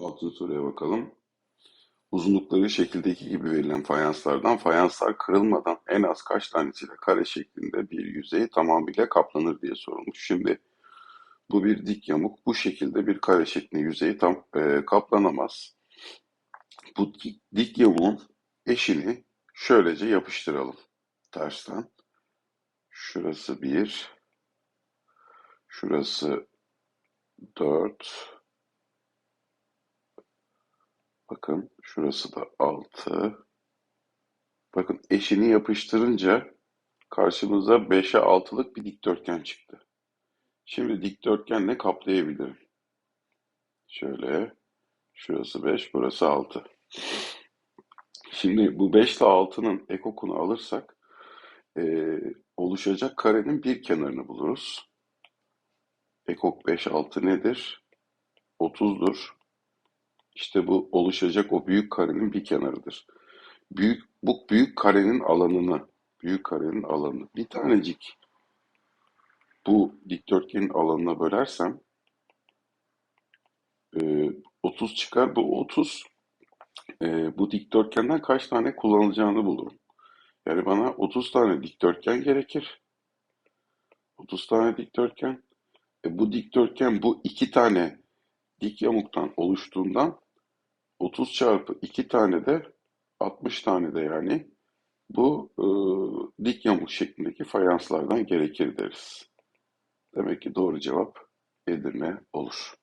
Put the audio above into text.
Altın soruya bakalım. Uzunlukları şekildeki gibi verilen fayanslardan fayanslar kırılmadan en az kaç tanesiyle kare şeklinde bir yüzey tamamıyla kaplanır diye sorulmuş. Şimdi bu bir dik yamuk. Bu şekilde bir kare şeklinde yüzeyi tam e, kaplanamaz. Bu dik, dik yamuğun eşini şöylece yapıştıralım tersten. Şurası bir, şurası dört, Bakın şurası da 6. Bakın eşini yapıştırınca karşımıza 5'e 6'lık bir dikdörtgen çıktı. Şimdi dikdörtgenle kaplayabilirim. Şöyle şurası 5, burası 6. Şimdi bu 5 ile 6'nın ekokunu alırsak eee, oluşacak karenin bir kenarını buluruz. Ekok 5, 6 nedir? 30'dur. İşte bu oluşacak o büyük karenin bir kenarıdır. Büyük, bu büyük karenin alanını, büyük karenin alanını bir tanecik bu dikdörtgenin alanına bölersem e, 30 çıkar. Bu 30 e, bu dikdörtgenden kaç tane kullanılacağını bulurum. Yani bana 30 tane dikdörtgen gerekir. 30 tane dikdörtgen. E, bu dikdörtgen bu iki tane dik yamuktan oluştuğundan 30 çarpı 2 tane de 60 tane de yani bu e, dik yamuk şeklindeki fayanslardan gerekir deriz. Demek ki doğru cevap Edirne olur.